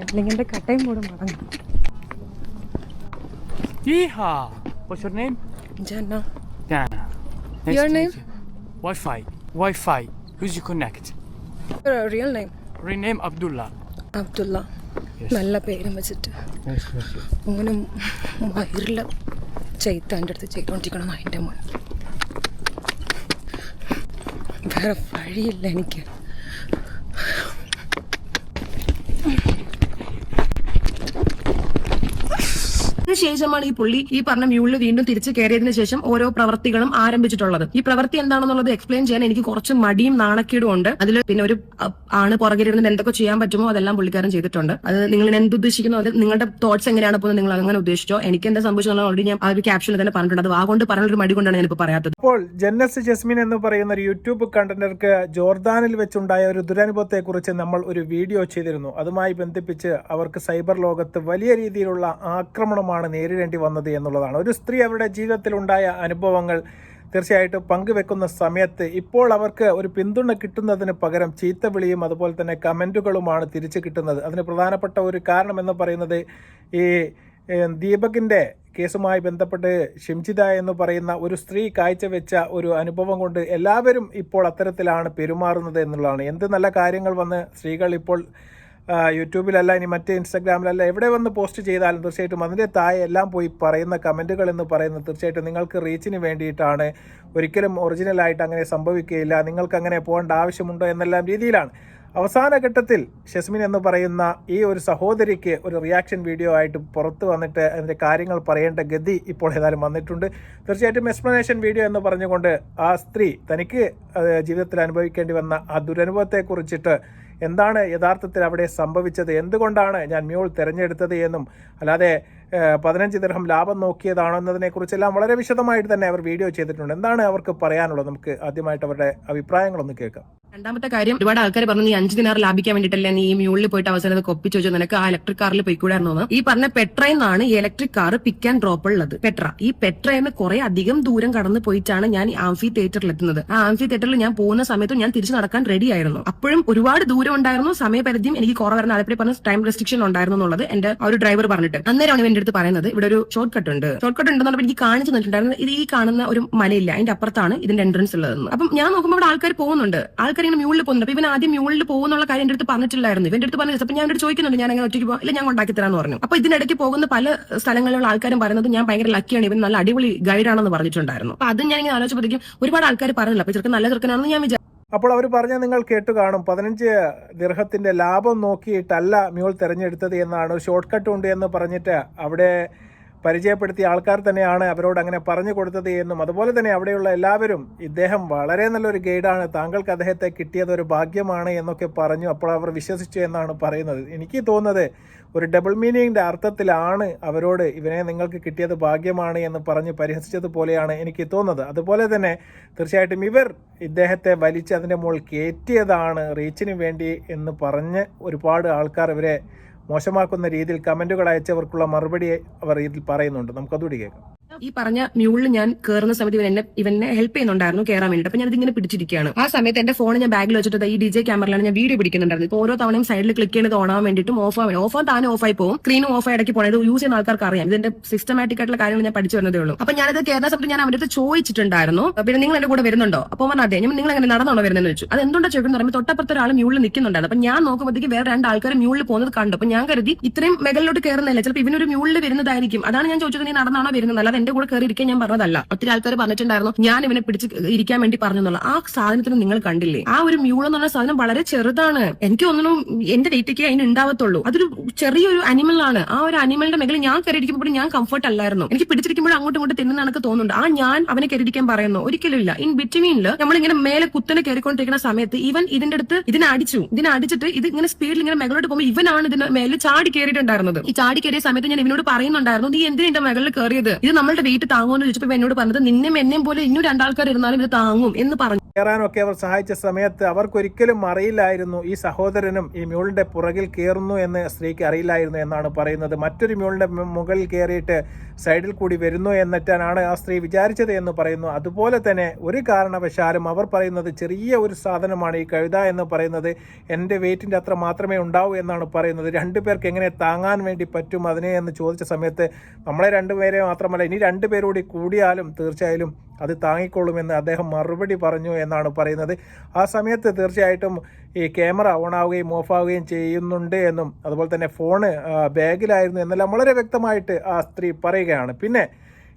അല്ലെങ്കിൽ എന്റെ കട്ടയും കൂടെ മടങ്ങും Yeehaw! What's your name? Jana. Jana. Nice Your name? Wi-Fi. Wi-Fi. Who's you connect? Your real name? Real name Abdullah. Abdulla നല്ല പേരും വെച്ചിട്ട് Nice വയറിൽ. ചെയ്ത്താന്റെ അടുത്ത് ചെയ്തുകൊണ്ടിരിക്കണം അതിന്റെ മോൻ വേറെ വഴിയില്ല എനിക്ക് അതിനുശേഷമാണ് ഈ പുള്ളി ഈ പറഞ്ഞ മ്യൂളിൽ വീണ്ടും തിരിച്ചു കയറിയതിനു ശേഷം ഓരോ പ്രവർത്തികളും ആരംഭിച്ചിട്ടുള്ളത്. ഈ പ്രവൃത്തി എന്താണെന്നുള്ളത് എക്സ്പ്ലെയിൻ ചെയ്യാൻ എനിക്ക് കുറച്ച് മടിയും നാണക്കേടും ഉണ്ട്. അതിൽ പിന്നെ ഒരു ആണ് പുറകിലിരുന്ന് എന്തൊക്കെ ചെയ്യാൻ പറ്റുമോ അതെല്ലാം പുള്ളിക്കാരൻ ചെയ്തിട്ടുണ്ട്. അത് നിങ്ങൾ എന്തുദ്ദേശിക്കുന്നു അത് നിങ്ങളുടെ തോട്ട്സ് എങ്ങനെയാണ് പോകുന്നത് നിങ്ങൾ അങ്ങനെ ഉദ്ദേശിച്ചോ? എനിക്ക് എന്താ സംഭവിച്ചത് ഓൾറെഡി ഞാൻ ആ ഒരു ക്യാപ്ഷനിൽ തന്നെ പറഞ്ഞിട്ടുണ്ട്. അത് വാഗോണ്ട് പറഞ്ഞൊരു മടി കൊണ്ടാണ് ഞാനിപ്പോൾ പറയാത്തത്. അപ്പോൾ ജന്നസ് ജസ്മിൻ എന്ന് പറയുന്ന ഒരു യൂട്യൂബ് കണ്ടന്റർക്ക് ജോർദാനിൽ വെച്ചുണ്ടായ ഒരു ദുരനുഭവത്തെ കുറിച്ച് നമ്മൾ ഒരു വീഡിയോ ചെയ്തിരുന്നു. അതുമായി ബന്ധിപ്പിച്ച് അവർക്ക് സൈബർ ലോകത്ത് വലിയ രീതിയിലുള്ള ആക്രമണമാണ് നേരിടേണ്ടി വന്നത് എന്നുള്ളതാണ്. ഒരു സ്ത്രീ അവരുടെ ജീവിതത്തിലുണ്ടായ അനുഭവങ്ങൾ തീർച്ചയായിട്ടും പങ്കുവെക്കുന്ന സമയത്ത് ഇപ്പോൾ അവർക്ക് ഒരു പിന്തുണ കിട്ടുന്നതിന് പകരം ചീത്തവിളിയും അതുപോലെ തന്നെ കമന്റുകളുമാണ് തിരിച്ചു കിട്ടുന്നത്. അതിന് പ്രധാനപ്പെട്ട ഒരു കാരണം എന്ന് പറയുന്നത് ഈ ദീപകിന്റെ കേസുമായി ബന്ധപ്പെട്ട് ഷിംജിത എന്ന് പറയുന്ന ഒരു സ്ത്രീ കാഴ്ചവെച്ച ഒരു അനുഭവം കൊണ്ട് എല്ലാവരും ഇപ്പോൾ അത്തരത്തിലാണ് പെരുമാറുന്നത് എന്നുള്ളതാണ്. എന്ത് നല്ല കാര്യങ്ങൾ വന്ന് സ്ത്രീകൾ ഇപ്പോൾ യൂട്യൂബിലല്ല ഇനി മറ്റേ ഇൻസ്റ്റാഗ്രാമിലല്ല എവിടെ വന്ന് പോസ്റ്റ് ചെയ്താലും തീർച്ചയായിട്ടും അതിന്റെ താഴെ എല്ലാം പോയി പറയുന്ന കമന്റുകൾ എന്ന് പറയുന്നത് തീർച്ചയായിട്ടും നിങ്ങൾക്ക് റീച്ചിന് വേണ്ടിയിട്ടാണ്. ഒരിക്കലും ഒറിജിനലായിട്ട് അങ്ങനെ സംഭവിക്കുകയില്ല. നിങ്ങൾക്ക് അങ്ങനെ പോകേണ്ട ആവശ്യമുണ്ടോ എന്നെല്ലാം രീതിയിലാണ്. അവസാന ഘട്ടത്തിൽ ഷെസ്മിൻ എന്ന് പറയുന്ന ഈ ഒരു സഹോദരിക്ക് ഒരു റിയാക്ഷൻ വീഡിയോ ആയിട്ട് പുറത്ത് വന്നിട്ട് അതിന്റെ കാര്യങ്ങൾ പറയേണ്ട ഗതി ഇപ്പോൾ ഏതായാലും വന്നിട്ടുണ്ട്. തീർച്ചയായിട്ടും എക്സ്പ്ലനേഷൻ വീഡിയോ എന്ന് പറഞ്ഞുകൊണ്ട് ആ സ്ത്രീ തനിക്ക് ജീവിതത്തിൽ അനുഭവിക്കേണ്ടി വന്ന ആ ദുരനുഭവത്തെക്കുറിച്ചിട്ട് എന്താണ് യഥാർത്ഥത്തിൽ അവിടെ സംഭവിച്ചത്? എന്തുകൊണ്ടാണ് ഞാൻ മ്യൂൾ തിരഞ്ഞെടുത്തത് എന്നും അല്ലാതെ പതിനഞ്ച് ദിർഹം ലാഭം നോക്കിയതാണോ എന്നതിനെക്കുറിച്ചെല്ലാം വളരെ വിശദമായിട്ട് തന്നെ അവർ വീഡിയോ ചെയ്തിട്ടുണ്ട്. എന്താണ് അവർക്ക് പറയാനുള്ളത്? നമുക്ക് ആദ്യമായിട്ട് അവരുടെ അഭിപ്രായങ്ങളൊന്ന് കേൾക്കാം. രണ്ടാമത്തെ കാര്യം ഒരുപാട് ആൾക്കാർ പറഞ്ഞു നീ അഞ്ച് ദിനാർ ലാഭിക്കാൻ വേണ്ടിയിട്ടല്ലേ നീ ഈ മ്യൂളിൽ പോയിട്ട് അവസാനം കൊപ്പി വെച്ചു നിനക്ക് ആ ഇലക്ട്രിക് കാറിൽ പോയിക്കൂടായിരുന്നു. ഈ പറഞ്ഞ പെട്രയെന്നാണ് ഈ electric car pick and drop ഉള്ളത്. പെട്ര. ഈ പെട്ര എന്ന് കുറെ അധികം ദൂരം കടന്നു പോയിട്ടാണ് ഞാൻ ആംഫി തിയേറ്ററിൽ എത്തുന്നത്. ആ ആംഫി തിയേറ്ററിൽ ഞാൻ പോകുന്ന സമയത്ത് ഞാൻ തിരിച്ചു നടക്കാൻ റെഡി ആയിരുന്നു. അപ്പോഴും ഒരുപാട് ദൂരം ഉണ്ടായിരുന്നു. സമയപരിധിയും എനിക്ക് കുറവായിരുന്നു. അതേപോലെ പറഞ്ഞ ടൈം റെസ്ട്രിക്ഷൻ ഉണ്ടായിരുന്നു എന്നുള്ളത് എന്റെ ആ ഒരു ഡ്രൈവർ പറഞ്ഞിട്ട്. അന്നേരമാണ് എന്റെ അടുത്ത് പറയുന്നത് ഇവിടെ ഒരു ഷോർട്ട് കട്ട് ഉണ്ട്. ഷോർട്ട് കട്ട് ഉണ്ടെന്ന് എനിക്ക് കാണിച്ചു തന്നിട്ടുണ്ടായിരുന്നു. ഇത് ഈ കാണുന്ന ഒരു മലയില്ല. അതിന്റെ അപ്പുറത്താണ് ഇതിന്റെ എൻട്രൻസ് ഉള്ളതെന്ന്. അപ്പം ഞാൻ നോക്കുമ്പോൾ ഇവിടെ ആൾക്കാർ പോകുന്നുണ്ട്. ആൾക്കാർ ഇങ്ങനെ മ്യൂളിൽ പോകുന്നുണ്ട്. അപ്പൊ ഇവൻ ആദ്യം മ്യൂളിൽ പോകുന്നുള്ള കാര്യം എന്റെ അടുത്ത് പറഞ്ഞിട്ടില്ലായിരുന്നു. ഇവന്റെ അടുത്ത് പറഞ്ഞു അപ്പൊ ഞാൻ എന്നോട് ചോദിക്കുന്നുണ്ട് ഞാൻ അങ്ങനെ ഒറ്റയ്ക്ക് ഇല്ല ഞാൻ കൊണ്ടാക്കി തരാന്ന് പറഞ്ഞു. അപ്പൊ ഇതിനിടയ്ക്ക് പോകുന്ന പല സ്ഥലങ്ങളിലുള്ള ആൾക്കാരും പറയുന്നത് ഞാൻ ഭയങ്കര ലക്കിയാണ് ഇവൻ നല്ല അടിപൊളി ഗൈഡാണെന്ന് പറഞ്ഞിട്ടുണ്ടായിരുന്നു. അപ്പൊ അത് ഞാൻ ഇങ്ങനെ ആലോചിച്ചപ്പോഴത്തേക്കും ഒരുപാട് ആൾക്കാർ പറഞ്ഞില്ല. അപ്പൊ ചെറുക്കൻ നല്ല ചെറുക്കനാണെന്ന് ഞാൻ വിചാരിച്ചു അപ്പോൾ അവർ പറഞ്ഞ നിങ്ങൾ കേട്ടു കാണും. പതിനഞ്ച് ദീർഘത്തിന്റെ ലാഭം നോക്കിയിട്ടല്ല മ്യൂൾ തിരഞ്ഞെടുത്തത് എന്നാണ്. ഷോർട്ട് കട്ട് ഉണ്ട് എന്ന് പറഞ്ഞിട്ട് അവിടെ പരിചയപ്പെടുത്തിയ ആൾക്കാർ തന്നെയാണ് അവരോട് അങ്ങനെ പറഞ്ഞു കൊടുത്തത് എന്നും അതുപോലെ തന്നെ അവിടെയുള്ള എല്ലാവരും ഇദ്ദേഹം വളരെ നല്ലൊരു ഗൈഡാണ്. താങ്കൾക്ക് അദ്ദേഹത്തെ കിട്ടിയത് ഒരു ഭാഗ്യമാണ് എന്നൊക്കെ പറഞ്ഞു അപ്പോൾ അവർ വിശ്വസിച്ചു എന്നാണ് പറയുന്നത്. എനിക്ക് തോന്നുന്നത് ഒരു ഡബിൾ മീനിങ്ങിന്റെ അർത്ഥത്തിലാണ് അവരോട് ഇവനെ നിങ്ങൾക്ക് കിട്ടിയത് ഭാഗ്യമാണ് എന്ന് പറഞ്ഞ് പരിഹസിച്ചതുപോലെയാണ് എനിക്ക് തോന്നുന്നത്. അതുപോലെ തന്നെ തീർച്ചയായിട്ടും ഇവർ ഇദ്ദേഹത്തെ വലിച്ച് അതിന്റെ മുകളിൽ കയറ്റിയതാണ് റീച്ചിന് വേണ്ടി എന്ന് പറഞ്ഞ് ഒരുപാട് ആൾക്കാർ ഇവരെ മോശമാക്കുന്ന രീതിയിൽ കമന്റുകൾ അയച്ചവർക്കുള്ള മറുപടി അവർ ഇതിൽ പറയുന്നുണ്ട്. നമുക്കതുകൂടി കേൾക്കാം. ഈ പറഞ്ഞ മ്യൂളിൽ ഞാൻ കയറുന്ന സമയത്ത് ഇവൻ എന്നെ ഇവനെ ഹെൽപ്പ് ചെയ്യുന്നുണ്ടായിരുന്നു കയറാൻ വേണ്ടിട്ട്. അപ്പൊ ഞാൻ ഇതിങ്ങനെ പിടിച്ചിരിക്കുകയാണ്. ആ സമയത്ത് എന്റെ ഫോൺ ഞാൻ ബാഗിൽ വെച്ചിട്ട് ഈ ഡി ജെ ക്യാമറയിലാണ് ഞാൻ വീഡിയോ പിടിക്കുന്നുണ്ടായിരുന്നു ഇപ്പൊ ഓരോ തവണയും സൈഡിൽ ക്ലിക്ക് ചെയ്യുന്നത് ഓണാൻ വേണ്ടിയിട്ടും ഓഫ് ആവാൻ ഓഫ് താനും ഓഫ് ആയി പോകും. സ്ക്രീനും ഓഫ് ഇടയ്ക്ക് പോകണം യൂസ് ചെയ്യുന്ന ആൾക്കാർക്ക് അറിയാം. ഇതിന്റെ സിസ്റ്റമാറ്റിക് ആയിട്ടുള്ള കാര്യങ്ങൾ ഞാൻ പഠിച്ചു വരുന്നതേ ഉള്ളൂ. അപ്പൊ ഞാനത് കയറുന്ന സമയത്ത് ഞാൻ അവരുടെ ചോദിച്ചിട്ടുണ്ടായിരുന്നു. പിന്നെ നിങ്ങൾ എന്റെ കൂടെ വരുന്നുണ്ടോ? അപ്പോൾ പറഞ്ഞു അതെ നിങ്ങൾ എങ്ങനെ നടന്നാണോ വരുന്നതെന്ന് വെച്ചു അത് എന്തുകൊണ്ടാണ് ചോദിക്കുന്നത് പറയുമ്പോൾ തൊട്ടപ്പുറത്ത് ഒരാൾ മ്യൂളിൽ നിൽക്കുന്നുണ്ടായിരുന്നു അപ്പൊ ഞാൻ നോക്കുമ്പോഴത്തേക്ക് വേറെ രണ്ട് ആൾക്കാർ മ്യൂളിൽ പോകുന്നത് കണ്ടു. അപ്പൊ ഞാൻ കരുതി ഇത്രയും മെഗലിലോട്ട് കയറുന്നില്ല ചിലപ്പോൾ ഇവനൊരു മ്യൂളിൽ വരുന്നതായിരിക്കും. അതാണ് ഞാൻ ചോദിച്ചത് നീ നടന്നാണോ വരുന്നത് അല്ലാതെ എന്റെ കൂടെ കയറി ഇരിക്കാൻ ഞാൻ പറഞ്ഞതല്ല. ഒത്തിരി ആൾക്കാർ പറഞ്ഞിട്ടുണ്ടായിരുന്നു ഞാൻ ഇവനെ പിടിച്ച് ഇരിക്കാൻ വേണ്ടി പറഞ്ഞു എന്നുള്ള. ആ സാധനത്തിന് നിങ്ങൾ കണ്ടില്ലേ? ആ ഒരു മ്യൂൾ എന്ന് പറഞ്ഞ സാധനം വളരെ ചെറുതാണ്. എനിക്ക് ഒന്നും എന്റെ ഡേറ്റയ്ക്ക് അതിന് ഉണ്ടാവത്തുള്ളൂ. അതൊരു ചെറിയൊരു അനിമൽ ആണ്. ആ ഒരു അനിമലിന്റെ മേഖല ഞാൻ കയറി ഇരിക്കുമ്പോൾ ഞാൻ കംഫർട്ട് അല്ലായിരുന്നു. എനിക്ക് പിടിച്ചിരിക്കുമ്പോൾ അങ്ങോട്ടും ഇങ്ങോട്ട് തിന്നുന്ന തോന്നുന്നുണ്ട്. ആ ഞാൻ അവനെ കയറിയിരിക്കാൻ പറയുന്നു. ഒരിക്കലും ഇല്ല. ഇൻ ബിറ്റ്വീനിൽ നമ്മളിങ്ങനെ മേലെ കുത്തനെ കയറിക്കൊണ്ടിരിക്കുന്ന സമയത്ത് ഇവൻ ഇതിന്റെ അടുത്ത് ഇതിനെ അടിച്ചു. ഇതിനെ അടിച്ചിട്ട് ഇത് ഇങ്ങനെ സ്പീഡിൽ ഇങ്ങനെ മേഖലോട്ട് പോകുമ്പോൾ ഇവനാണ് ഇതിന്റെ മേലെ ചാടി കയറിയിട്ടുണ്ടായിരുന്നത് ഈ ചാടി കയറിയ സമയത്ത് ഞാൻ ഇവനോട് പറയുന്നുണ്ടായിരുന്നു നീ എന്തിനാ എന്റെ മകളിൽ കയറിയത് ഇത് നമ്മളുടെ വെയിറ്റ് താങ്ങുമെന്ന് ചോദിച്ചപ്പോൾ എന്നോട് പറഞ്ഞത് നിന്നെ എന്നെയും പോലെ ഇന്നും രണ്ടാൾക്കാർ ഇരുന്നാലും ഇത് താങ്ങും എന്ന് പറഞ്ഞു. കയറാനൊക്കെ അവർ സഹായിച്ച സമയത്ത് അവർക്കൊരിക്കലും അറിയില്ലായിരുന്നു ഈ സഹോദരനും ഈ മ്യൂളിന്റെ പുറകിൽ കയറുന്നു എന്ന് സ്ത്രീക്ക് അറിയില്ലായിരുന്നു എന്നാണ് പറയുന്നത്. മറ്റൊരു മ്യൂളിന്റെ മുകളിൽ കയറിയിട്ട് സൈഡിൽ കൂടി വരുന്നു എന്നിട്ടാണ് ആ സ്ത്രീ വിചാരിച്ചത് എന്ന് പറയുന്നു. അതുപോലെ തന്നെ ഒരു കാരണവശാലും അവർ പറയുന്നത് ചെറിയ ഒരു സാധനമാണ് ഈ കഴുത എന്ന് പറയുന്നത്. എന്റെ വെയിറ്റിന്റെ അത്ര മാത്രമേ ഉണ്ടാവൂ എന്നാണ് പറയുന്നത്. രണ്ടു പേർക്ക് എങ്ങനെ താങ്ങാൻ വേണ്ടി പറ്റും അതിനെ എന്ന് ചോദിച്ച സമയത്ത് നമ്മളെ രണ്ടുപേരെ മാത്രമല്ല ഇനി രണ്ടുപേരോടി കൂടിയാലും തീർച്ചയായും അത് താങ്ങിക്കൊള്ളുമെന്ന് അദ്ദേഹം മറുപടി പറഞ്ഞു എന്നാണ് പറയുന്നത്. ആ സമയത്ത് തീർച്ചയായിട്ടും ഈ ക്യാമറ ഓൺ ആവുകയും ഓഫ് ആവുകയും ചെയ്യുന്നുണ്ട് എന്നും അതുപോലെ തന്നെ ഫോണ് ബാഗിലായിരുന്നു എന്നെല്ലാം വളരെ വ്യക്തമായിട്ട് ആ സ്ത്രീ പറയുകയാണ്. പിന്നെ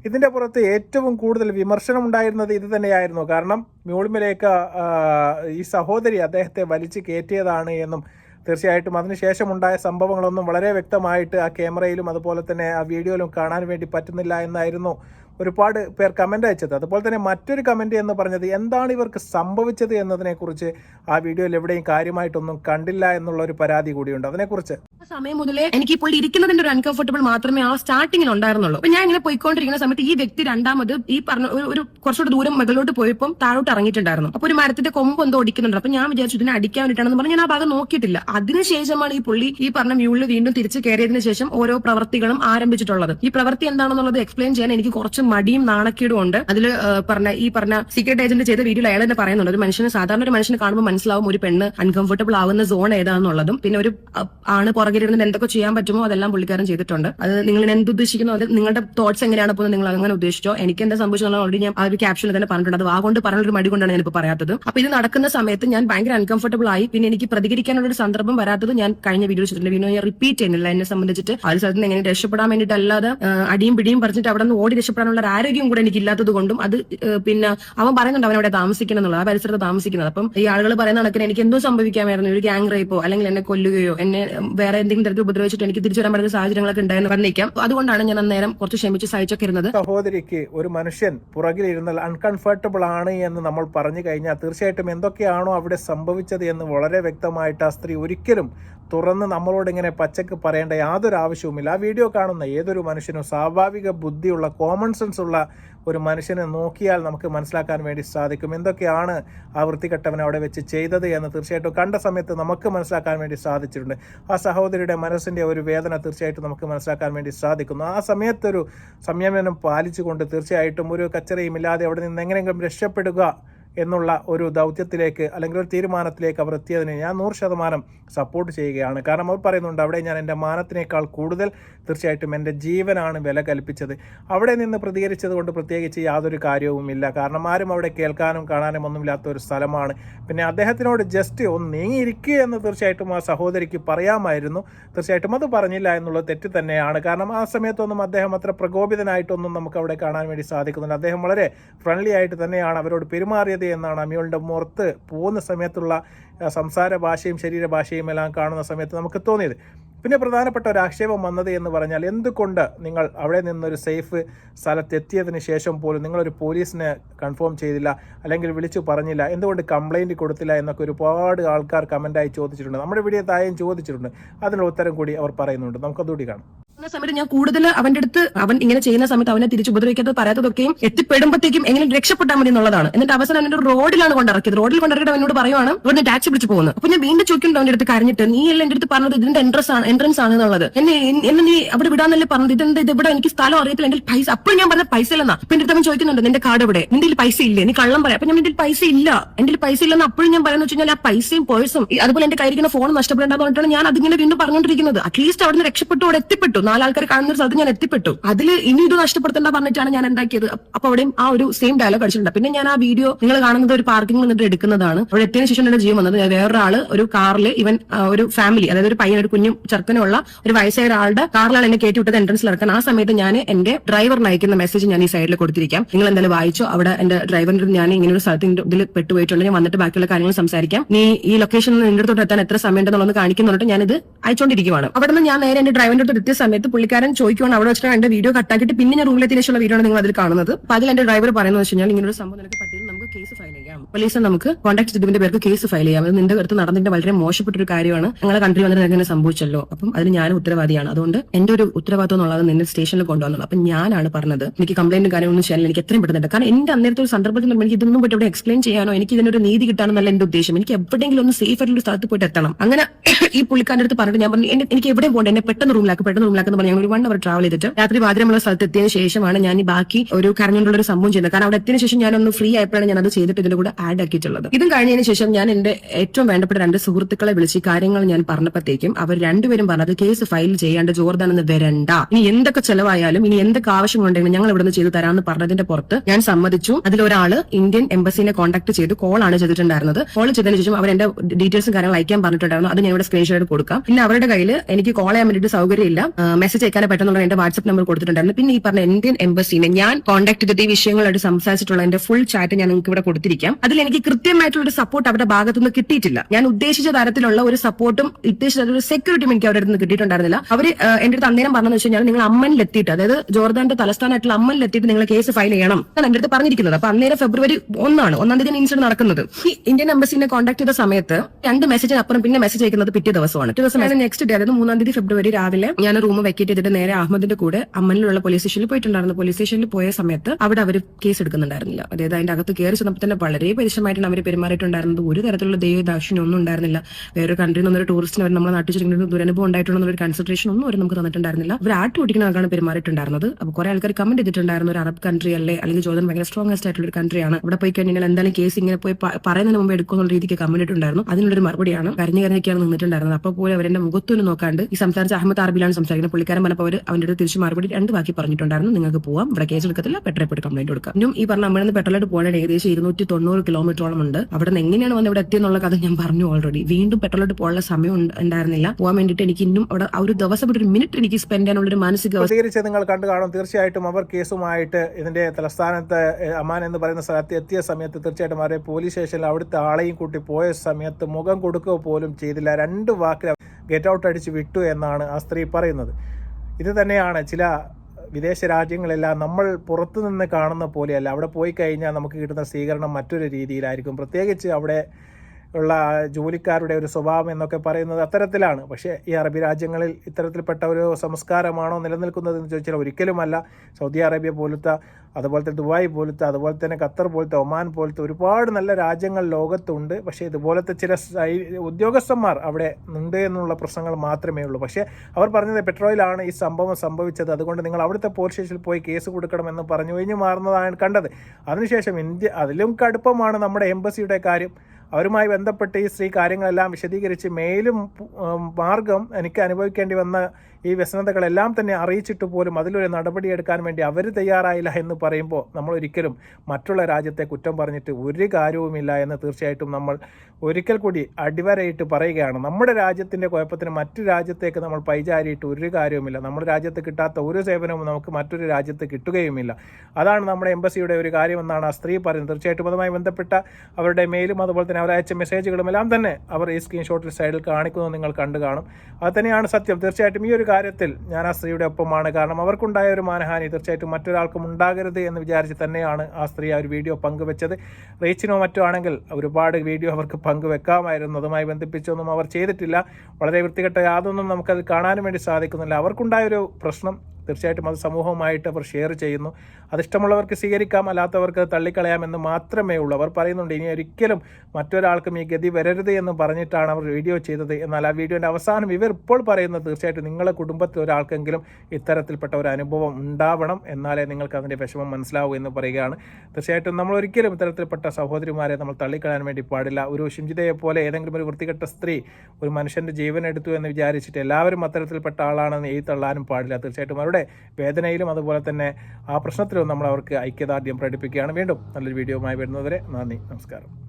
ഇതിന്റെ പുറത്ത് ഏറ്റവും കൂടുതൽ വിമർശനം ഉണ്ടായിരുന്നത് ഇത് തന്നെയായിരുന്നു. കാരണം മ്യൂളിമിലേക്ക് ഈ സഹോദരി അദ്ദേഹത്തെ വലിച്ചു കയറ്റിയതാണ് എന്നും തീർച്ചയായിട്ടും അതിനുശേഷം ഉണ്ടായ സംഭവങ്ങളൊന്നും വളരെ വ്യക്തമായിട്ട് ആ ക്യാമറയിലും അതുപോലെ തന്നെ ആ വീഡിയോയിലും കാണാൻ വേണ്ടി പറ്റുന്നില്ല എന്നായിരുന്നു ഒരുപാട് പേർ കമന്റ് അയച്ചത്. അതുപോലെ തന്നെ മറ്റൊരു കമന്റ് എന്ന് പറഞ്ഞത് എന്താണ് ഇവർക്ക് സംഭവിച്ചത് എന്നതിനെക്കുറിച്ച് ആ വീഡിയോയിൽ എവിടെയും കാര്യമായിട്ടൊന്നും കണ്ടില്ല എന്നുള്ള ഒരു പരാതി കൂടിയുണ്ട്. അതിനെക്കുറിച്ച് സമയം മുതലേ എനിക്ക് ഇപ്പോൾ ഇരിക്കുന്നതിന്റെ ഒരു അൺകംഫർട്ടബിൾ മാത്രമേ ആ സ്റ്റാർട്ടിങ്ങിൽ ഉണ്ടായിരുന്നുള്ളൂ. അപ്പൊ ഞാൻ ഇങ്ങനെ പോയിക്കൊണ്ടിരിക്കുന്ന സമയത്ത് ഈ വ്യക്തി രണ്ടാമത് ഈ പറഞ്ഞ ഒരു- കുറച്ചുകൂടെ ദൂരം മുകളിലോട്ട് പോയപ്പോൾ താഴോട്ട് ഇറങ്ങിയിട്ടുണ്ടായിരുന്നു. അപ്പൊ ഒരു മരത്തിന്റെ കൊമ്പ് എന്തോ ഒടിക്കുന്നുണ്ട്. അപ്പൊ ഞാൻ വിചാരിച്ചു ഇതിനെ അടിക്കാൻ വേണ്ടിയിട്ടാണെന്ന് പറഞ്ഞ് ഞാൻ ആ ഭാഗം നോക്കിയിട്ടില്ല. അതിനുശേഷമാണ് ഈ പുള്ളി ഈ പറഞ്ഞ മ്യൂളിൽ വീണ്ടും തിരിച്ച് കയറിയതിനു ശേഷം ഓരോ പ്രവർത്തികളും ആരംഭിച്ചിട്ടുള്ളത്. ഈ പ്രവൃത്തി എന്താണെന്നുള്ളത് എക്സ്പ്ലെയിൻ ചെയ്യാൻ എനിക്ക് കുറച്ച് മടിയും നാണക്കേടും ഉണ്ട്. അതിൽ പറഞ്ഞ ഈ പറഞ്ഞ സീക്രട്ട് ഏജന്റ് ചെയ്ത വീഡിയോയിൽ അയാൾ തന്നെ പറയുന്നുണ്ട്. ഒരു മനുഷ്യന് സാധാരണ ഒരു മനുഷ്യനെ കാണുമ്പോൾ മനസ്സിലാവും ഒരു പെണ്ണ് അൺകംഫർട്ടബിൾ ആവുന്ന സോൺ ഏതാണെന്നുള്ളതും പിന്നെ ഒരു അ, പുറകിലിരുന്ന് എന്തൊക്കെ ചെയ്യാൻ പറ്റുമോ അതെല്ലാം പുള്ളിക്കാരൻ ചെയ്തിട്ടുണ്ട്. അത് നിങ്ങൾ എന്ത് ഉദ്ദേശിക്കുന്നു? അത് നിങ്ങളുടെ തോട്ട്സ് എങ്ങനെയാണ്? പോകുന്നത് നിങ്ങൾ അങ്ങനെ ഉദ്ദേശിച്ചോ? എനിക്ക് എന്താ സംഭവിച്ചത് ഓൾറെഡി ഞാൻ ആ ഒരു ക്യാപ്ഷനിൽ തന്നെ പറഞ്ഞിട്ടുണ്ട്. അത് വാ കൊണ്ട് പറഞ്ഞ ഒരു മടി കൊണ്ടാണ് ഞാനിപ്പോൾ പറയാത്തത്. അപ്പൊ ഇത് നടക്കുന്ന സമയത്ത് ഞാൻ ഭയങ്കര അൺകംഫർട്ടബിൾ ആയി. പിന്നെ എനിക്ക് പ്രതികരിക്കാനുള്ള ഒരു സന്ദർഭം വരാത്തത് ഞാൻ കഴിഞ്ഞ വീഡിയോ ചെയ്തിട്ടുണ്ട് വീഡിയോ ഞാൻ റിപ്പീറ്റ് ചെയ്യുന്നില്ല എന്നെ സംബന്ധിച്ചിട്ട്. ആ ഒരു സ്ഥലത്ത് എങ്ങനെ രക്ഷപ്പെടാൻ വേണ്ടിയിട്ട് അല്ലാതെ അടിയും പിടിയും പറഞ്ഞിട്ട് അവിടെ നിന്ന് ഓടി രക്ഷപ്പെടാനുള്ള ഒരു ആരോഗ്യം കൂടെ എനിക്ക് ഇല്ലാത്തത് കൊണ്ടും അത് പിന്നെ അവൻ പറയുന്നുണ്ട് അവൻ അവിടെ താമസിക്കണം എന്നുള്ളത്. ആ പരിസരത്ത് താമസിക്കുന്നത്. അപ്പം ഈ ആളുകൾ പറയുന്ന കണക്കിന് എനിക്ക് എന്തോ സംഭവിക്കാമായിരുന്നു ഒരു ഗ്യാങ് റേപ്പോ അല്ലെങ്കിൽ എന്നെ കൊല്ലുകയോ എന്നെ വേറെ എന്തെങ്കിലും തരത്തിൽ ഉപദ്രവിച്ചിട്ട് എനിക്ക് തിരിച്ചു വരാൻ പറ്റുന്ന സാഹചര്യങ്ങളൊക്കെ ഉണ്ടായെന്ന് പറഞ്ഞേക്കാം അതുകൊണ്ടാണ് ഞാൻ അന്നേരം കുറച്ച് ക്ഷമിച്ച് സഹിച്ചൊക്കെ ഇരുന്നത് സഹോദരിക്ക് ഒരു മനുഷ്യൻ പുറകിലിരുന്നാൽ അൺകംഫർട്ടബിൾ ആണ് എന്ന് നമ്മൾ പറഞ്ഞു കഴിഞ്ഞാൽ തീർച്ചയായിട്ടും എന്തൊക്കെയാണോ അവിടെ സംഭവിച്ചത് എന്ന് വളരെ വ്യക്തമായിട്ട് ആ സ്ത്രീ ഒരിക്കലും തുറന്ന് നമ്മളോട് ഇങ്ങനെ പച്ചക്ക് പറയേണ്ട യാതൊരു ആവശ്യവുമില്ല. ആ വീഡിയോ കാണുന്ന ഏതൊരു മനുഷ്യനും സ്വാഭാവിക ബുദ്ധിയുള്ള കോമൺ സെൻസ് ഉള്ള ഒരു മനുഷ്യനെ നോക്കിയാൽ നമുക്ക് മനസ്സിലാക്കാൻ വേണ്ടി സാധിക്കും. എന്തൊക്കെയാണ് ആ വൃത്തികെട്ടവൻ അവിടെ വെച്ച് ചെയ്തത് എന്ന് തീർച്ചയായിട്ടും കണ്ട സമയത്ത് നമുക്ക് മനസ്സിലാക്കാൻ വേണ്ടി സാധിച്ചിട്ടുണ്ട്. ആ സഹോദരിയുടെ മനസ്സിന്റെ ഒരു വേദന തീർച്ചയായിട്ടും നമുക്ക് മനസ്സിലാക്കാൻ വേണ്ടി സാധിക്കുന്നു. ആ സമയത്തൊരു സംയമനം പാലിച്ചുകൊണ്ട് തീർച്ചയായിട്ടും ഒരു കച്ചറയും ഇല്ലാതെ അവിടെ നിന്ന് എങ്ങനെയെങ്കിലും രക്ഷപ്പെടുക എന്നുള്ള ഒരു ദൗത്യത്തിലേക്ക് അല്ലെങ്കിൽ ഒരു തീരുമാനത്തിലേക്ക് അവർ എത്തിയതിനെ ഞാൻ നൂറ് ശതമാനം സപ്പോർട്ട് ചെയ്യുകയാണ്. കാരണം അവർ പറയുന്നുണ്ട് അവിടെ ഞാൻ എന്റെ മാനത്തിനേക്കാൾ കൂടുതൽ തീർച്ചയായിട്ടും എന്റെ ജീവനാണ് വില കൽപ്പിച്ചത്. അവിടെ നിന്ന് പ്രതികരിച്ചത് കൊണ്ട് പ്രത്യേകിച്ച് യാതൊരു കാര്യവുമില്ല കാരണം ആരും അവിടെ കേൾക്കാനും കാണാനും ഒന്നുമില്ലാത്ത ഒരു സ്ഥലമാണ്. പിന്നെ അദ്ദേഹത്തിനോട് ജസ്റ്റ് ഒന്ന് നീങ്ങിയിരിക്കുക എന്ന് തീർച്ചയായിട്ടും ആ സഹോദരിക്ക് പറയാമായിരുന്നു. തീർച്ചയായിട്ടും അത് പറഞ്ഞില്ല എന്നുള്ളത് തെറ്റ് തന്നെയാണ്. കാരണം ആ സമയത്തൊന്നും അദ്ദേഹം അത്ര പ്രകോപിതനായിട്ടൊന്നും നമുക്ക് അവിടെ കാണാൻ വേണ്ടി സാധിക്കുന്നുണ്ട് അദ്ദേഹം വളരെ ഫ്രണ്ട്ലി ആയിട്ട് തന്നെയാണ് അവരോട് പെരുമാറിയത്. എന്നാണ് അമ്മിയോളുടെ മുറത്ത് പോകുന്ന സമയത്തുള്ള സംസാര ഭാഷയും ശരീരഭാഷയും എല്ലാം കാണുന്ന സമയത്ത് നമുക്ക് തോന്നിയത്. പിന്നെ പ്രധാനപ്പെട്ട ഒരു ആക്ഷേപം വന്നത് എന്ന് പറഞ്ഞാൽ എന്തുകൊണ്ട് നിങ്ങൾ അവിടെ നിന്നൊരു സേഫ് സ്ഥലത്തെത്തിയതിന് ശേഷം പോലും നിങ്ങളൊരു പോലീസിനെ കൺഫേം ചെയ്തില്ല അല്ലെങ്കിൽ വിളിച്ചു പറഞ്ഞില്ല എന്തുകൊണ്ട് കംപ്ലൈന്റ് കൊടുത്തില്ല എന്നൊക്കെ ഒരുപാട് ആൾക്കാർ കമന്റായി ചോദിച്ചിട്ടുണ്ട്. നമ്മുടെ വീഡിയോ താഴെയും ചോദിച്ചിട്ടുണ്ട്. അതിനുള്ള ഉത്തരം കൂടി അവർ പറയുന്നുണ്ട്. നമുക്കതുകൂടി കാണാം. സമയത്ത് ഞാൻ കൂടുതൽ അവന്റെ അടുത്ത് അവൻ ഇങ്ങനെ ചെയ്യുന്ന സമയത്ത് അവനെ തിരിച്ചു ഉപദ്രവിക്കാത്തത് പറയാത്തതൊക്കെയും എത്തിപ്പെടുമ്പോഴത്തേക്കും എങ്ങനെ രക്ഷപ്പെട്ടാൽ മതി എന്നുള്ളതാണ്. എന്നിട്ട് അവസാനം അവനൊരു റോഡിലാണ് കൊണ്ടിറക്കിയത് റോഡിൽ കൊണ്ടിറക്കിയിട്ട് അവനോട് പറയുവാണ് ഇവിടുന്ന് ടാക്സി പിടിച്ച് പോകുന്നത് അപ്പൊ ഞാൻ വീണ്ടും ചോദിക്കുന്നുണ്ട് അവന്റെ അടുത്ത് കരഞ്ഞിട്ട് നീ എല്ലാം എന്റെ അടുത്ത് പറഞ്ഞത് ഇതിന്റെ എൻട്രൻസ് ആണ് എൻട്രൻസ് ആണ് എന്നുള്ളത്? എന്നെ എന്നെ നീ അവിടെ വിടാന്നല്ലേ പറഞ്ഞത്? ഇത്? എന്താ ഇവിടെ എനിക്ക് സ്ഥലം അറിയത്തില്ല എന്റെ പൈസ അപ്പോൾ ഞാൻ പറഞ്ഞ പൈസ ഇല്ലെന്നാ. അപ്പൊ എന്റെ അടുത്ത് ചോദിക്കുന്നുണ്ട് നിന്റെ കാർഡ് ഇവിടെ നിന്റെ പൈസ ഇല്ലേ? നീ കള്ളം പറയാം. അപ്പൊ ഞാൻ എന്റെ പൈസ ഇല്ല. എന്റെ പൈസ ഇല്ലെന്ന് അപ്പോഴും ഞാൻ പറയുന്നത് വെച്ചാൽ ആ പൈസയും പേഴ്സും അതുപോലെ എന്റെ കയ്യിരിക്കുന്ന ഫോൺ നഷ്ടപ്പെടേണ്ടെന്ന് ഞാൻ അതിങ്ങനെ വീണ്ടും പറഞ്ഞുകൊണ്ടിരിക്കുന്നത്. അറ്റ്ലീസ്റ്റ് അവിടെ നിന്ന് രക്ഷപ്പെട്ടു അവിടെ എത്തിപ്പെട്ടു. നാലാൾക്കാർ കാണുന്ന ഒരു സ്ഥലത്ത് ഞാൻ എത്തിപ്പെട്ടു. അതിൽ ഇനി ഇത് നഷ്ടപ്പെടുത്തേണ്ട പറഞ്ഞിട്ടാണ് ഞാൻ എന്താക്കിയത്. അപ്പൊ അവിടെയും ആ ഒരു സെയിം ഡയലോഗ് അടിച്ചിട്ടുണ്ട്. പിന്നെ ഞാൻ ആ വീഡിയോ നിങ്ങൾ കാണുന്നത് ഒരു പാർക്കിംഗ് നിന്നിട്ട് എടുക്കുന്നതാണ്. അവിടെ എത്തിയതിനു ശേഷം എന്റെ ജീവൻ വന്നത്. വേറൊരാൾ ഒരു കാറിൽ ഇവൻ ഒരു ഫാമിലി അതായത് ഒരു പയ്യൻ ഒരു കുഞ്ഞും ചെറുക്കനുള്ള ഒരു വയസ്സായ ഒരാളുടെ കാറിലാണ് എന്നെ കയറ്റി വിട്ടത് എൻട്രൻസിൽ ഇറക്കാൻ ആ സമയത്ത് ഞാൻ എന്റെ ഡ്രൈവറിന് അയക്കുന്ന മെസ്സേജ് ഞാൻ ഈ സൈഡിൽ കൊടുത്തിരിക്കാം. നിങ്ങൾ എന്തായാലും വായിച്ചോ. അവിടെ എന്റെ ഡ്രൈവറിന്റെ ഞാൻ ഇങ്ങനെ ഒരു സ്ഥലത്ത് ഇതിൽ പെട്ടുപോയിട്ടുണ്ട്. ഞാൻ വന്നിട്ട് ബാക്കിയുള്ള കാര്യങ്ങൾ സംസാരിക്കാം. നീ ഈ ലൊക്കേഷനിൽ നിന്റെ അടുത്തോട്ട് എത്താൻ എത്ര സമയം ഉണ്ടെന്നുള്ളത് കാണിക്കുന്നുണ്ട് ഞാനിത് അയച്ചോണ്ടിരിക്കുവാണ്. അവിടെ നിന്ന് ഞാൻ നേരെ എന്റെ ഡ്രൈവറിന്റെ അടുത്ത് എത്തിയ സമയത്ത് പുള്ളിക്കാരൻ ചോദിക്കുവാണ് അവിടെ വെച്ചിട്ട് എന്റെ വീഡിയോ കട്ടാക്കിയിട്ട് പിന്നെ ഞാൻ റൂമിലെത്തിയ ശേഷമുള്ള വീഡിയോ ആണ് നിങ്ങൾ അതിൽ കാണുന്നത്. അപ്പൊ അതിൽ എന്റെ ഡ്രൈവർ പറയുന്നത് വെച്ച് കഴിഞ്ഞാൽ ഇങ്ങനെ ഒരു സംഭവം നിനക്ക് പറ്റിയത് നമുക്ക് കേസ് ഫയൽ ചെയ്യാം. പോലീസ് നമുക്ക് കോൺടാക്ട് ചെയ്തതിന്റെ പേർക്ക് കേസ് ഫയൽ ചെയ്യാം. അത് നിന്റെ അടുത്ത് നടന്നതിന്റെ വളരെ മോശപ്പെട്ട ഒരു കാര്യമാണ്. നിങ്ങളെ കൺട്രി വന്നിട്ട് അങ്ങനെ സംഭവിച്ചല്ലോ. അപ്പം അതിന് ഞാൻ ഉത്തരവാദിയാണ്. അതുകൊണ്ട് എന്റെ ഒരു ഉത്തരവാദിത്വം എന്നുള്ളത് നിന്നെ സ്റ്റേഷനിൽ കൊണ്ടുവന്നുള്ളൂ അപ്പൊ ഞാനാണ് പറഞ്ഞത് എനിക്ക് കംപ്ലൈന്റ് കാര്യമൊന്നും ചെയ്യാൻ എനിക്ക് എത്രയും പെട്ടെന്ന് കാരണം എന്റെ അന്നേരത്തെ ഒരു സന്ദർഭത്തിൽ എനിക്ക് ഇതൊന്നും പറ്റി. ഇവിടെ എക്സ്പ്ലെയിൻ ചെയ്യാനോ എനിക്ക് ഇതിനൊരു നീതി കിട്ടാനൊന്നല്ല എന്റെ ഉദ്ദേശം. എനിക്ക് എവിടെയെങ്കിലും ഒന്ന് സേഫ് ആയിട്ടുള്ള സ്ഥലത്ത് പോയിട്ട് എത്തണം. അങ്ങനെ ഈ പുള്ളിക്കാരുടെ അടുത്ത് പറഞ്ഞിട്ട് ഞാൻ പറഞ്ഞു എനിക്ക് എവിടെ പോകണ്ട. എന്നെ പെട്ടെന്ന് റൂമിലാക്കും പെട്ടെന്ന് റൂമിലാക്കുന്ന പോലെ ഞങ്ങൾ ഒരു വൺ അവർ ട്രാവൽ ചെയ്തിട്ട് രാത്രി പാതിരമുള്ള സ്ഥലത്ത് എത്തിയതിനു ശേഷമാണ് ഞാൻ ഈ ബാക്കി ഒരു കരഞ്ഞുകൊണ്ടുള്ള ഒരു സംഭവം ചെയ്യുന്നത് കാരണം അവിടെ എത്തിയതിനു ശേഷം ഞാൻ ഒന്ന് ഫ്രീ ആയപ്പോഴാണ് ഞാൻ അത് ചെയ്തിട്ട് ഇതിന്റെ കൂടെ ആഡ് ആക്കിയിട്ടുള്ളത്. ഇതും കഴിഞ്ഞതിന് ശേഷം ഞാൻ എന്റെ ഏറ്റവും വേണ്ടപ്പെട്ട രണ്ട് സുഹൃത്തുക്കളെ വിളിച്ച് കാര്യങ്ങൾ ഞാൻ പറഞ്ഞപ്പോഴത്തേക്കും അവർ രണ്ടുപേരും പറഞ്ഞത് കേസ് ഫയൽ ചെയ്യാണ്ട് ജോർദാൻ എന്ന് വരണ്ട. ഇനി എന്തൊക്കെ ചെലവായാലും ഇനി എന്തൊക്കെ ആവശ്യമുണ്ടെങ്കിലും ഞങ്ങൾ ഇവിടെ നിന്ന് ചെയ്തു തരാമെന്ന് പറഞ്ഞതിന്റെ പുറത്ത് ഞാൻ സമ്മതിച്ചു. അതിലൊരാൾ ഇന്ത്യൻ എംബസിനെ കോൺടാക്ട് ചെയ്ത്. കോൾ ആണ് ചെയ്തിട്ടുണ്ടായിരുന്നത്. കോൾ ചെയ്തതിനു ശേഷം അവർ എന്റെ ഡീറ്റെയിൽസും കാര്യങ്ങൾ അയക്കാൻ പറഞ്ഞിട്ടുണ്ടായിരുന്നു. അത് ഞാൻ ഇവിടെ സ്ക്രീൻഷോട്ട് കൊടുക്കാം. പിന്നെ അവരുടെ കയ്യിൽ എനിക്ക് കോൾ ചെയ്യാൻ വേണ്ടിയിട്ട് സൗകര്യമില്ല. മെസ്സേജ് അയക്കാൻ പറ്റുന്നുള്ള. എന്റെ വാട്സ്ആപ്പ് നമ്പർ കൊടുത്തിട്ടുണ്ടായിരുന്നു. പിന്നെ ഈ പറഞ്ഞ ഇന്ത്യൻ എംബസിനെ ഞാൻ കോൺടാക്ട് ചെയ്തിട്ട് ഈ വിഷയങ്ങളായിട്ട് സംസാരിച്ചിട്ടുള്ള എന്റെ ഫുൾ ചാറ്റ് ഞാൻ നിങ്ങൾക്ക് ഇവിടെ കൊടുത്തിരിക്കാം. അതിൽ എനിക്ക് കൃത്യമായിട്ടുള്ള ഒരു സപ്പോർട്ട് അവരുടെ ഭാഗത്തുനിന്ന് കിട്ടിയിട്ടില്ല. ഞാൻ ഉദ്ദേശിച്ച തരത്തിലുള്ള ഒരു സപ്പോർട്ടും ഉദ്ദേശിച്ച ഒരു സെക്യൂരിറ്റിയും എനിക്ക് അവരുടെ നിന്ന് കിട്ടിയിട്ടുണ്ടായിരുന്നില്ല. അവർ എന്റെ അടുത്ത് അന്നേരം പറഞ്ഞു വെച്ച് കഴിഞ്ഞാൽ നിങ്ങൾ അമ്മനിലെത്തിയിട്ട് അതായത് ജോർദാന്റെ തലസ്ഥാനമായിട്ടുള്ള അമ്മനിലെത്തിയിട്ട് നിങ്ങൾ കേസ് ഫയൽ ചെയ്യണം എന്നാണ് എന്റെ അടുത്ത് പറഞ്ഞിരിക്കുന്നത്. അപ്പൊ അന്നേരം ഫെബ്രുവരി ഒന്നാണ് ഒന്നാം തീയതി ഇൻസിഡന്റ് നടക്കുന്നത്. ഈ ഇന്ത്യൻ എംബസിനെ കോൺടാക്ട് ചെയ്ത സമയത്ത് രണ്ട് മെസ്സേജിന് അപ്പുറം പിന്നെ മെസ്സേജ് അയക്കുന്നത് പിറ്റേ ദിവസമാണ്. പിറ്റേ ദിവസം നെക്സ്റ്റ് ഡേ അതായത് മൂന്നാം തീയതി ഫെബ്രുവരി രാവിലെ ഞാൻ റൂം വെക്കേറ്റ് ചെയ്തിട്ട് നേരെ അഹമ്മദിന്റെ കൂടെ അമ്മനിലുള്ള പോലീസ് സ്റ്റേഷനിൽ പോയിട്ടുണ്ടായിരുന്നു. പോലീസ് സ്റ്റേഷനിൽ പോയ സമയത്ത് അവിടെ അവർ കേസ് എടുക്കുന്നുണ്ടായിരുന്നില്ല. അതായത് അതിന്റെ അകത്ത് കയറി ചെന്നപ്പോൾ തന്നെ വളരെ പരിശമായിട്ടാണ് അവർ പെരുമാറിയിട്ടുണ്ടായിരുന്നത്. ഒരു തരത്തിലുള്ള ദൈവദാക്ഷിണ്യം ഒന്നും ഉണ്ടായിരുന്നില്ല. വേറെ കൺട്രിയിൽ നിന്നൊരു ടൂറിസ്റ്റിന് അവർ നമ്മളെ നാട്ടിൽ ചെറിയ ദുരനുഭവം ഉണ്ടായിട്ടുള്ള ഒരു കൺസിഡറേഷൻ ഒന്നും അവർ നമുക്ക് തന്നിട്ടുണ്ടായിരുന്നില്ല. അവർ ആട്ട് ഓടിക്കുന്ന ആൾക്കാണ് പെരുമാറിയിട്ടുണ്ടായിരുന്നത്. അപ്പോൾ കുറെ ആൾക്കാർ കമന്റ് ചെയ്തിട്ടുണ്ടായിരുന്നു ഒരു അറബ് കൺട്രി അല്ലേ? അല്ലെങ്കിൽ ജോർദൻ ഭയങ്കര സ്ട്രോങ്സ്റ്റ് ആയിട്ടുള്ള ഒരു കൺട്രിയാണ് അവിടെ പോയി കഴിഞ്ഞാൽ എന്തായാലും കേസ് ഇങ്ങനെ പോയി പറയുന്നതിന് മുമ്പ് എടുക്കുമെന്നുള്ള രീതിക്ക് കമന്റ് ഇട്ടുണ്ടായിരുന്നു അതിനുള്ളൊരു മറുപടിയാണ് കരഞ്ഞു കരഞ്ഞൊക്കെയാണ് നിന്നിട്ടുണ്ടായിരുന്നത്. അപ്പോൾ പോലും അവരുടെ മുഖത്തൊന്നും നോക്കാണ്ട് ഈ സംസാരിച്ച അഹമ്മദ് അറബിലാണ് സംസാരിക്കുന്നത്. പുള്ളിക്കാരൻ പറഞ്ഞപ്പോൾ അവർ അവന്റെ അടുത്ത് തിരിച്ച് മറുപടി രണ്ട് ബാക്കി പറഞ്ഞിട്ടുണ്ടായിരുന്നു. നിങ്ങൾക്ക് പോവാം. ഇവിടെ കേസ് എടുക്കത്തില്ല. പെട്രോൾ പോയിട്ട് കംപ്ലൈന്റ് കൊടുക്കാം. ഇന്നും ഈ പറഞ്ഞ അമ്മയിൽ നിന്ന് പെട്രോളായിട്ട് പോകാൻ ഏകദേശം ഇരുന്നൂറ്റി തൊണ്ണൂറ് കിലോമീറ്ററോളം ഉണ്ട്. അവിടെ നിന്ന് എങ്ങനെയാണ് വന്ന് ഇവിടെ എത്തിയെന്നുള്ള കഥ ഞാൻ പറഞ്ഞു ഓൾറെഡി വീണ്ടും പെട്രോളായിട്ട് പോകാനുള്ള സമയം ഉണ്ട്- ഉണ്ടായിരുന്നില്ല. പോകാൻ വേണ്ടിയിട്ട് എനിക്ക് ഇന്നും അവിടെ ആ ഒരു ദിവസം ഒരു മിനിറ്റ് എനിക്ക് സ്പെൻഡ് ചെയ്യാനുള്ള ഒരു മാനസിക പ്രതികരിച്ച് നിങ്ങൾ കണ്ടു കാണും. തീർച്ചയായിട്ടും അവർ കേസുമായിട്ട് ഇതിന്റെ തലസ്ഥാനത്ത് അമാൻ എന്ന് പറയുന്ന സ്ഥലത്ത് എത്തിയ സമയത്ത് തീർച്ചയായിട്ടും അവരെ പോലീസ് സ്റ്റേഷനിൽ അവിടുത്തെ ആളെയും കൂട്ടി പോയ സമയത്ത് മുഖം കൊടുക്കുക പോലും ചെയ്തില്ല. രണ്ട് വാക്കിൽ ഗെറ്റ് ഔട്ട് അടിച്ച് വിട്ടു എന്നാണ് ആ സ്ത്രീ പറയുന്നത്. ഇത് തന്നെയാണ് ചില വിദേശ രാജ്യങ്ങളെല്ലാം നമ്മൾ പുറത്തു നിന്ന് കാണുന്ന പോലെയല്ല. അവിടെ പോയി കഴിഞ്ഞാൽ നമുക്ക് കിട്ടുന്ന സ്വീകരണം മറ്റൊരു രീതിയിലായിരിക്കും. പ്രത്യേകിച്ച് അവിടെ ഉള്ള ജോലിക്കാരുടെ ഒരു സ്വഭാവം എന്നൊക്കെ പറയുന്നത് അത്തരത്തിലാണ്. പക്ഷേ ഈ അറബി രാജ്യങ്ങളിൽ ഇത്തരത്തിൽപ്പെട്ട ഒരു സംസ്കാരമാണോ നിലനിൽക്കുന്നതെന്ന് ചോദിച്ചാൽ ഒരിക്കലുമല്ല. സൗദി അറേബ്യ പോലത്തെ അതുപോലെ തന്നെ ദുബായ് പോലത്തെ അതുപോലെ തന്നെ ഖത്തർ പോലത്തെ ഒമാൻ പോലത്തെ ഒരുപാട് നല്ല രാജ്യങ്ങൾ ലോകത്തുണ്ട്. പക്ഷേ ഇതുപോലത്തെ ചില ഉദ്യോഗസ്ഥന്മാർ അവിടെ ഉണ്ട് എന്നുള്ള പ്രശ്നങ്ങൾ മാത്രമേ ഉള്ളൂ. പക്ഷേ അവർ പറഞ്ഞത് പെട്രോയിലാണ് ഈ സംഭവം സംഭവിച്ചത്. അതുകൊണ്ട് നിങ്ങൾ അവിടുത്തെ പോലീസ് സ്റ്റേഷനിൽ പോയി കേസ് കൊടുക്കണമെന്ന് പറഞ്ഞു കഴിഞ്ഞ് മാറുന്നതാണ് കണ്ടത്. അതിനുശേഷം ഇന്ത്യ അതിലും കടുപ്പമാണ് നമ്മുടെ എംബസിയുടെ കാര്യം. അവരുമായി ബന്ധപ്പെട്ട് ഈ സ്ത്രീ കാര്യങ്ങളെല്ലാം വിശദീകരിച്ച് മേലും മാർഗം എനിക്ക് അനുഭവിക്കേണ്ടി വന്ന ഈ വ്യസനതകളെല്ലാം തന്നെ അറിയിച്ചിട്ട് പോലും അതിലൊരു നടപടിയെടുക്കാൻ വേണ്ടി അവർ തയ്യാറായില്ല എന്ന് പറയുമ്പോൾ നമ്മൾ ഒരിക്കലും മറ്റുള്ള രാജ്യത്തെ കുറ്റം പറഞ്ഞിട്ട് ഒരു കാര്യവുമില്ല എന്ന് തീർച്ചയായിട്ടും നമ്മൾ ഒരിക്കൽ കൂടി അടിവരയിട്ട് പറയുകയാണ്. നമ്മുടെ രാജ്യത്തിന്റെ കുഴപ്പത്തിന് മറ്റു രാജ്യത്തേക്ക് നമ്മൾ പൈചാരിയിട്ട് ഒരു കാര്യവുമില്ല. നമ്മുടെ രാജ്യത്ത് കിട്ടാത്ത ഒരു സേവനവും നമുക്ക് മറ്റൊരു രാജ്യത്ത് കിട്ടുകയുമില്ല. അതാണ് നമ്മുടെ എംബസിയുടെ ഒരു കാര്യമെന്നാണ് ആ സ്ത്രീ പറയുന്നത്. തീർച്ചയായിട്ടും അതുമായി ബന്ധപ്പെട്ട അവരുടെ മെയിലും അതുപോലെ തന്നെ അവരയച്ച മെസ്സേജുകളും എല്ലാം തന്നെ അവർ ഈ സ്ക്രീൻഷോട്ടിൽ സൈഡിൽ കാണിക്കുന്നത് നിങ്ങൾ കണ്ടു കാണും. അത് തന്നെയാണ് സത്യം. തീർച്ചയായിട്ടും ഈ ഒരു കാര്യത്തിൽ ഞാൻ ആ സ്ത്രീയുടെ ഒപ്പമാണ്. കാരണം അവർക്കുണ്ടായ ഒരു മാനഹാനി തീർച്ചയായിട്ടും മറ്റൊരാൾക്കും ഉണ്ടാകരുത് എന്ന് വിചാരിച്ച് തന്നെയാണ് ആ സ്ത്രീ ആ ഒരു വീഡിയോ പങ്കുവെച്ചത്. റീച്ചിനോ മറ്റോ ആണെങ്കിൽ ഒരുപാട് വീഡിയോ അവർക്ക് പങ്കുവെക്കാമായിരുന്നു അതുമായി ബന്ധിപ്പിച്ചൊന്നും അവർ ചെയ്തിട്ടില്ല. വളരെ വൃത്തികെട്ട യാതൊന്നും നമുക്കത് കാണാനും വേണ്ടി സാധിക്കുന്നില്ല. അവർക്കുണ്ടായൊരു പ്രശ്നം തീർച്ചയായിട്ടും അത് സമൂഹവുമായിട്ട് അവർ ഷെയർ ചെയ്യുന്നു. അതിഷ്ടമുള്ളവർക്ക് സ്വീകരിക്കാം അല്ലാത്തവർക്ക് തള്ളിക്കളയാമെന്ന് മാത്രമേ ഉള്ളൂ. അവർ പറയുന്നുണ്ട് ഇനി ഒരിക്കലും മറ്റൊരാൾക്കും ഈ ഗതി വരരുത് എന്ന് പറഞ്ഞിട്ടാണ് അവർ വീഡിയോ ചെയ്തത്. എന്നാൽ ആ വീഡിയോന്റെ അവസാനം ഇവർ ഇപ്പോൾ പറയുന്നത് തീർച്ചയായിട്ടും നിങ്ങളുടെ കുടുംബത്തിൽ ഒരാൾക്കെങ്കിലും ഇത്തരത്തിൽപ്പെട്ട ഒരു അനുഭവം ഉണ്ടാവണം എന്നാലേ നിങ്ങൾക്ക് അതിന്റെ വിഷമം മനസ്സിലാവൂ എന്ന് പറയുകയാണ്. തീർച്ചയായിട്ടും നമ്മൾ ഒരിക്കലും ഇത്തരത്തിൽപ്പെട്ട സഹോദരിമാരെ നമ്മൾ തള്ളിക്കളയാൻ വേണ്ടി പാടില്ല. ഒരു ശുചിതയെ പോലെ ഏതെങ്കിലും ഒരു വൃത്തികെട്ട സ്ത്രീ ഒരു മനുഷ്യന്റെ ജീവൻ എടുത്തു എന്ന് വിചാരിച്ചിട്ട് എല്ലാവരും അത്തരത്തിൽപ്പെട്ട ആളാണെന്ന് എഴുതി തള്ളാനും പാടില്ല. തീർച്ചയായിട്ടും അവരുടെ വേദനയിലും അതുപോലെ തന്നെ ആ പ്രശ്നത്തിലും നമ്മൾ അവർക്ക് ഐക്യദാർഢ്യം പ്രകടിപ്പിക്കുകയാണ്. വീണ്ടും നല്ലൊരു വീഡിയോയുമായി വരുന്നവരെ നന്ദി നമസ്കാരം.